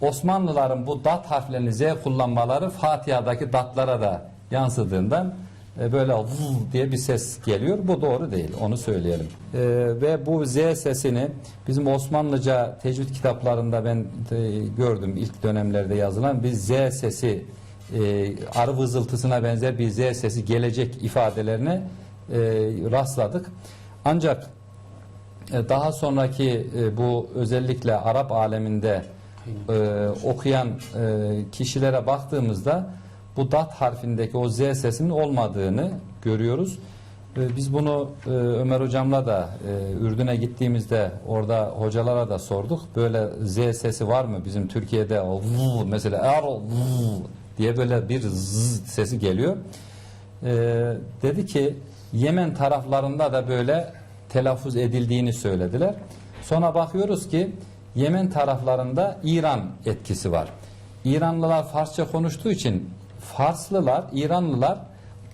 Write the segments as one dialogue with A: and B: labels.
A: Osmanlıların bu dat harflerini Z kullanmaları Fatiha'daki datlara da yansıdığından e, böyle vuz diye bir ses geliyor. Bu doğru değil. Onu söyleyelim. E, ve bu Z sesini bizim Osmanlıca tecvid kitaplarında ben de gördüm ilk dönemlerde yazılan bir Z sesi e, arı vızıltısına benzer bir Z sesi gelecek ifadelerine e, rastladık. Ancak e, daha sonraki e, bu özellikle Arap aleminde e, okuyan e, kişilere baktığımızda bu dat harfindeki o Z sesinin olmadığını görüyoruz. E, biz bunu e, Ömer hocamla da e, Ürdün'e gittiğimizde orada hocalara da sorduk. Böyle Z sesi var mı bizim Türkiye'de o mesela er vuv diye böyle bir z sesi geliyor. E, dedi ki Yemen taraflarında da böyle telaffuz edildiğini söylediler. Sonra bakıyoruz ki Yemen taraflarında İran etkisi var. İranlılar Farsça konuştuğu için Farslılar, İranlılar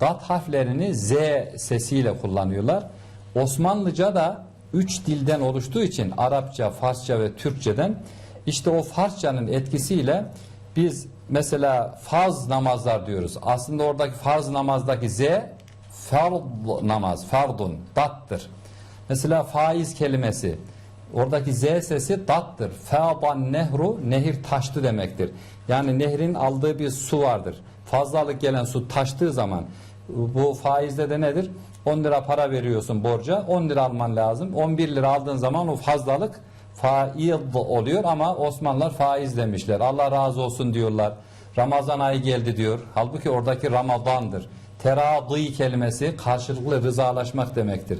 A: dat harflerini Z sesiyle kullanıyorlar. Osmanlıca da üç dilden oluştuğu için Arapça, Farsça ve Türkçeden işte o Farsçanın etkisiyle biz mesela farz namazlar diyoruz. Aslında oradaki farz namazdaki Z fard namaz, fardun, dattır. Mesela faiz kelimesi oradaki Z sesi dattır. Feaban nehru nehir taştı demektir. Yani nehrin aldığı bir su vardır. Fazlalık gelen su taştığı zaman bu faizde de nedir? 10 lira para veriyorsun borca 10 lira alman lazım. 11 lira aldığın zaman o fazlalık faiz oluyor ama Osmanlılar faiz demişler. Allah razı olsun diyorlar. Ramazan ayı geldi diyor. Halbuki oradaki Ramazan'dır. Teradi kelimesi karşılıklı rızalaşmak demektir.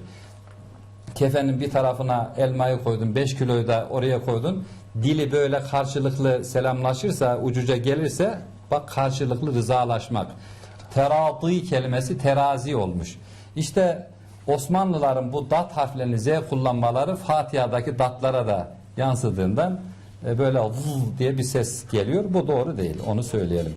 A: Kefenin bir tarafına elmayı koydun, 5 kiloyu da oraya koydun. Dili böyle karşılıklı selamlaşırsa, ucuca gelirse bak karşılıklı rızalaşmak. Teradi kelimesi terazi olmuş. İşte Osmanlıların bu dat harflerini Z kullanmaları Fatiha'daki datlara da yansıdığından e, böyle vuz diye bir ses geliyor. Bu doğru değil. Onu söyleyelim.